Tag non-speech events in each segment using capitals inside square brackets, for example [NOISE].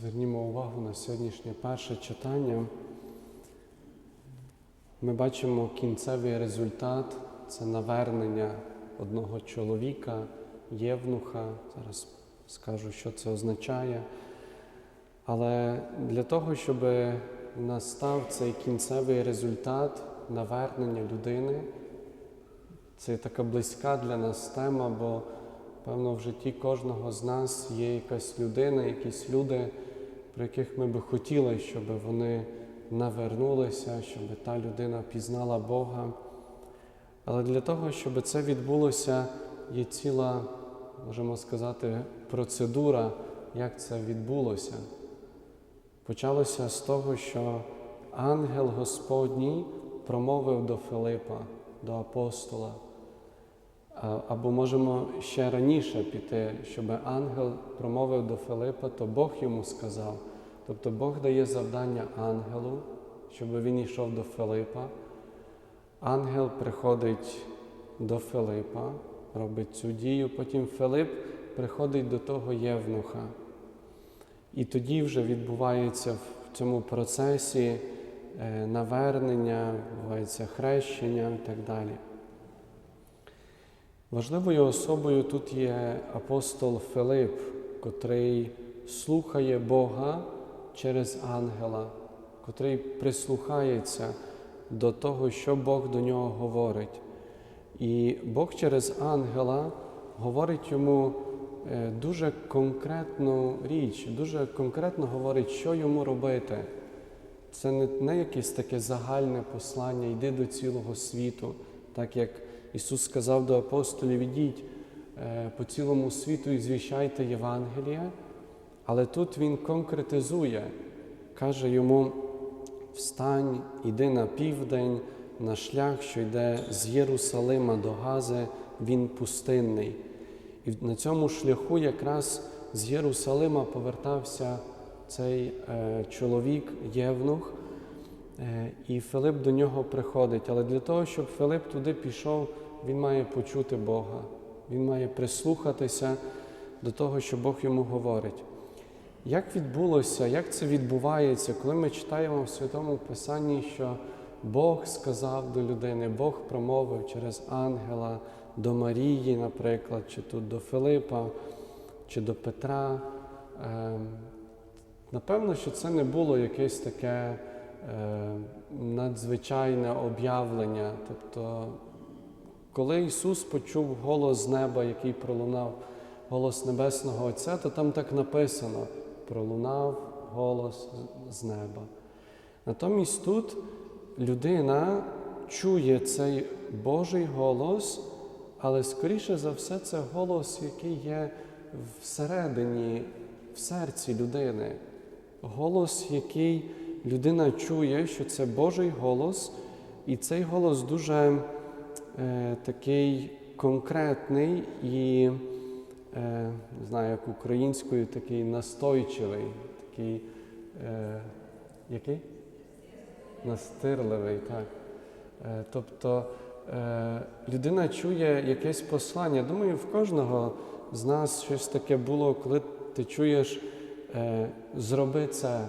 Звернімо увагу на сьогоднішнє перше читання. Ми бачимо кінцевий результат це навернення одного чоловіка, євнуха. Зараз скажу, що це означає. Але для того, щоб настав цей кінцевий результат навернення людини, це така близька для нас тема, бо певно в житті кожного з нас є якась людина, якісь люди, про яких ми би хотіли, щоб вони навернулися, щоб та людина пізнала Бога. Але для того, щоб це відбулося, є ціла, можемо сказати, процедура, як це відбулося. Почалося з того, що ангел Господній промовив до Филипа, до апостола. Або можемо ще раніше піти, щоб ангел промовив до Филипа, то Бог йому сказав. Тобто Бог дає завдання ангелу, щоб він йшов до Филипа. Ангел приходить до Филипа, робить цю дію, потім Филип приходить до того євнуха. І тоді вже відбувається в цьому процесі навернення, відбувається хрещення і так далі. Важливою особою тут є апостол Филип, котрий слухає Бога через ангела, котрий прислухається до того, що Бог до нього говорить. І Бог через ангела говорить йому дуже конкретну річ, дуже конкретно говорить, що йому робити. Це не, не якесь таке загальне послання, йди до цілого світу, так як Ісус сказав до апостолів, ідіть по цілому світу і звіщайте Євангелія, але тут Він конкретизує, каже йому: встань, іди на південь, на шлях, що йде з Єрусалима до Гази, він пустинний. І на цьому шляху якраз з Єрусалима повертався цей е, чоловік, Євнух, е, і Филип до нього приходить. Але для того, щоб Филип туди пішов, він має почути Бога, він має прислухатися до того, що Бог йому говорить. Як відбулося, як це відбувається, коли ми читаємо в Святому Писанні, що Бог сказав до людини, Бог промовив через ангела до Марії, наприклад, чи тут до Филипа, чи до Петра. Напевно, що це не було якесь таке надзвичайне об'явлення. Тобто, коли Ісус почув голос з неба, який пролунав голос Небесного Отця, то там так написано: пролунав голос з неба. Натомість тут людина чує цей Божий голос, але скоріше за все, це голос, який є всередині, в серці людини. Голос, який людина чує, що це Божий голос, і цей голос дуже е, такий конкретний і, е, не знаю, як українською, такий настойчивий, такий е, який? Настирливий, так. Е, тобто е, людина чує якесь послання. Думаю, в кожного з нас щось таке було, коли ти чуєш, е, зроби це.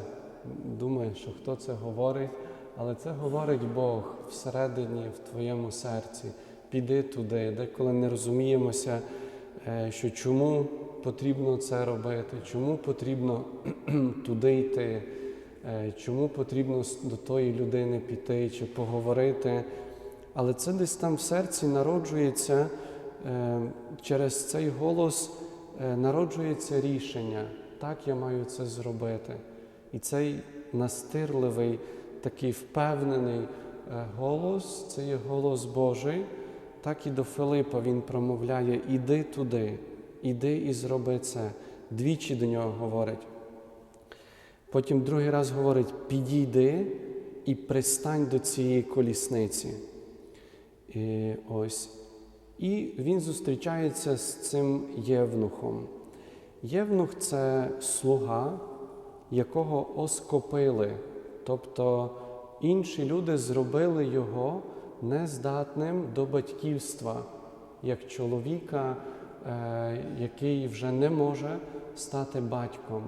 Думаєш, що хто це говорить, але це говорить Бог всередині, в твоєму серці. Піди туди, деколи не розуміємося, е, що чому потрібно це робити, чому потрібно [CLEARS THROAT] туди йти. Чому потрібно до тої людини піти чи поговорити, але це десь там в серці народжується через цей голос народжується рішення, так я маю це зробити. І цей настирливий, такий впевнений голос, це є голос Божий, так і до Филипа він промовляє: Іди туди, іди і зроби це. Двічі до нього говорить. Потім другий раз говорить: підійди і пристань до цієї колісниці. І ось. І він зустрічається з цим євнухом. Євнух це слуга, якого оскопили. Тобто інші люди зробили його нездатним до батьківства, як чоловіка, який вже не може стати батьком.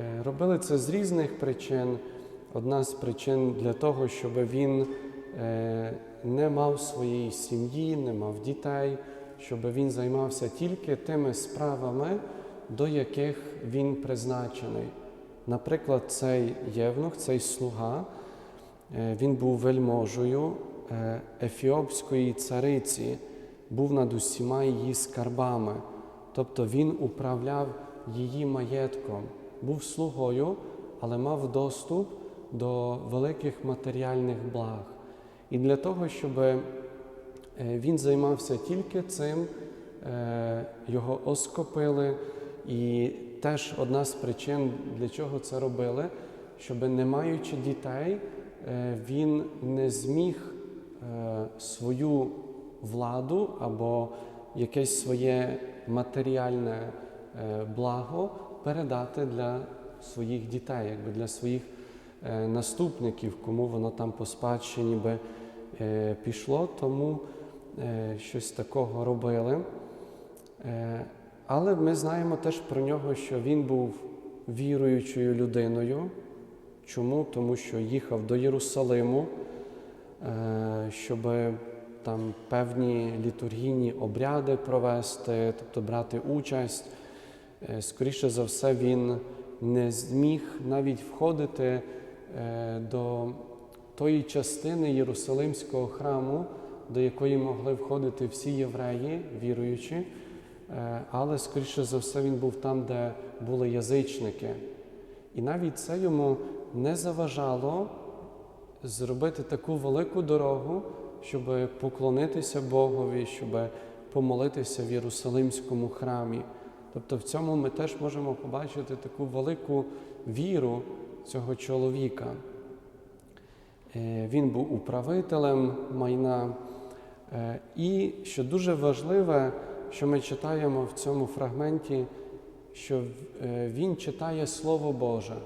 Е, Робили це з різних причин. Одна з причин для того, щоб він е, не мав своєї сім'ї, не мав дітей, щоб він займався тільки тими справами, до яких він призначений. Наприклад, цей євнух, цей слуга, е, він був вельможею е, ефіопської цариці, був над усіма її скарбами. Тобто він управляв її маєтком, був слугою, але мав доступ до великих матеріальних благ. І для того, щоб е, він займався тільки цим, його оскопили. І теж одна з причин, для чого це робили, щоб не маючи дітей, е, він не зміг е, свою владу або якесь своє матеріальне е, благо передати для своїх дітей, якби для своїх наступників, кому воно там по спадщині би пішло, тому щось такого робили. Але ми знаємо теж про нього, що він був віруючою людиною. Чому? Тому що їхав до Єрусалиму, е, щоб там певні літургійні обряди провести, тобто брати участь. Е, Скоріше за все, він не зміг навіть входити е, до тої частини Єрусалимського храму, до якої могли входити всі євреї, віруючі. Е, Але, скоріше за все, він був там, де були язичники. І навіть це йому не заважало зробити таку велику дорогу, щоб поклонитися Богові, щоб помолитися в Єрусалимському храмі. Тобто в цьому ми теж можемо побачити таку велику віру цього чоловіка. Е, Він був управителем майна. Е, І що дуже важливе, що ми читаємо в цьому фрагменті, що е, він читає Слово Боже,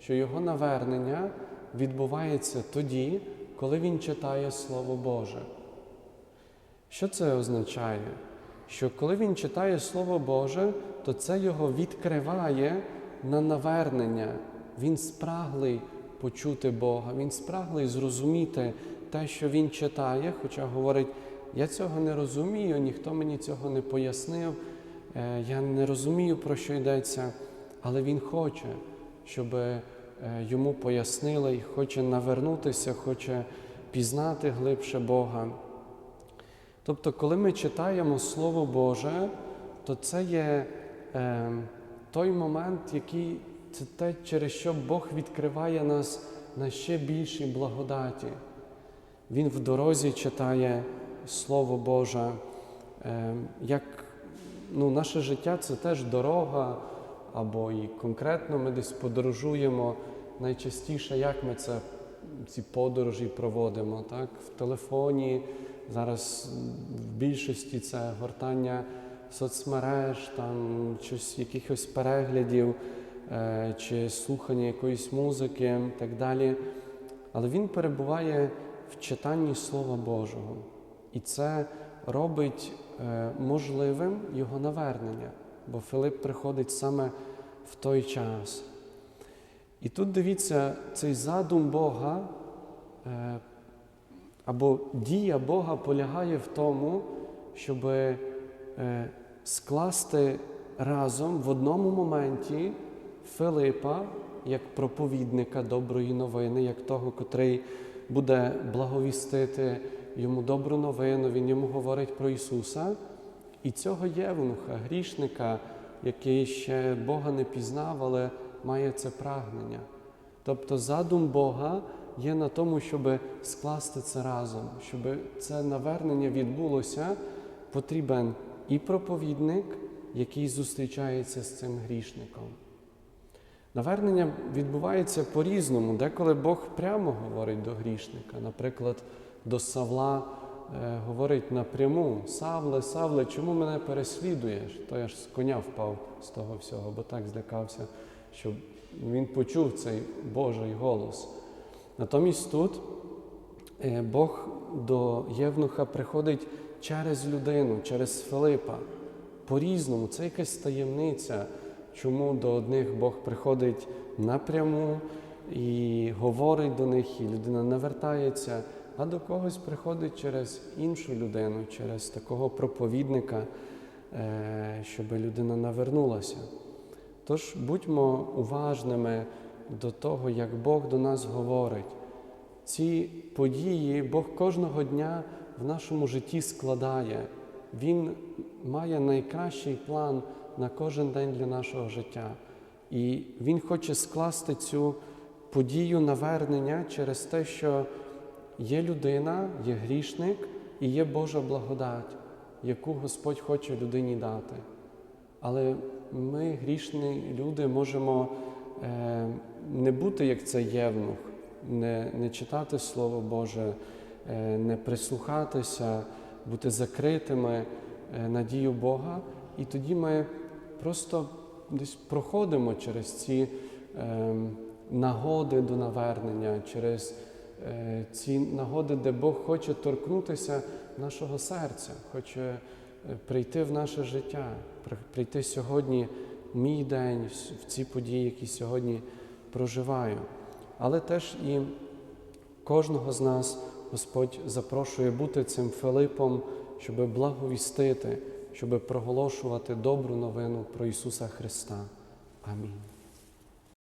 що його навернення відбувається тоді, коли він читає Слово Боже. Що це означає? Що коли він читає Слово Боже, то це його відкриває на навернення. Він спраглий почути Бога, він спраглий зрозуміти те, що він читає, хоча говорить, я цього не розумію, ніхто мені цього не пояснив, е, я не розумію, про що йдеться, але він хоче, щоб е, йому пояснили і хоче навернутися, хоче пізнати глибше Бога. Тобто, коли ми читаємо Слово Боже, то це є е, той момент, який це те, через що Бог відкриває нас на ще більшій благодаті. Він в дорозі читає Слово Боже. Е, як ну, наше життя це теж дорога, або і конкретно ми десь подорожуємо. Найчастіше, як ми це, ці подорожі проводимо, так? в телефоні. Зараз в більшості це гортання соцмереж, там, щось, якихось переглядів е, чи слухання якоїсь музики так далі. Але він перебуває в читанні Слова Божого. І це робить е, можливим його навернення, бо Филип приходить саме в той час. І тут дивіться, цей задум Бога е, або дія Бога полягає в тому, щоб е, скласти разом в одному моменті Филипа як проповідника доброї новини, як того, котрий буде благовістити йому добру новину, він йому говорить про Ісуса. І цього євнуха, грішника, який ще Бога не пізнав, але має це прагнення. Тобто задум Бога є на тому, щоб скласти це разом, щоб це навернення відбулося, потрібен і проповідник, який зустрічається з цим грішником. Навернення відбувається по-різному. Деколи Бог прямо говорить до грішника. Наприклад, до Савла е, говорить напряму: Савле, Савле, чому мене переслідуєш? То я ж з коня впав з того всього, бо так злякався, що він почув цей Божий голос. Натомість тут е, Бог до Євнуха приходить через людину, через Филипа. По-різному, це якась таємниця. чому до одних Бог приходить напряму і говорить до них, і людина навертається, а до когось приходить через іншу людину, через такого проповідника, е, щоб людина навернулася. Тож будьмо уважними до того, як Бог до нас говорить. Ці події Бог кожного дня в нашому житті складає. Він має найкращий план на кожен день для нашого життя. І Він хоче скласти цю подію навернення через те, що є людина, є грішник і є Божа благодать, яку Господь хоче людині дати. Але ми, грішні люди, можемо е, не бути як цей євнух, не, не читати Слово Боже, е, не прислухатися, бути закритими е, на Бога. І тоді ми просто десь проходимо через ці е, нагоди до навернення, через е, ці нагоди, де Бог хоче торкнутися нашого серця, хоче е, прийти в наше життя, прийти сьогодні в мій день, в ці події, які сьогодні проживаю. Але теж і кожного з нас Господь запрошує бути цим Филипом, щоб благовістити, щоб проголошувати добру новину про Ісуса Христа. Амінь.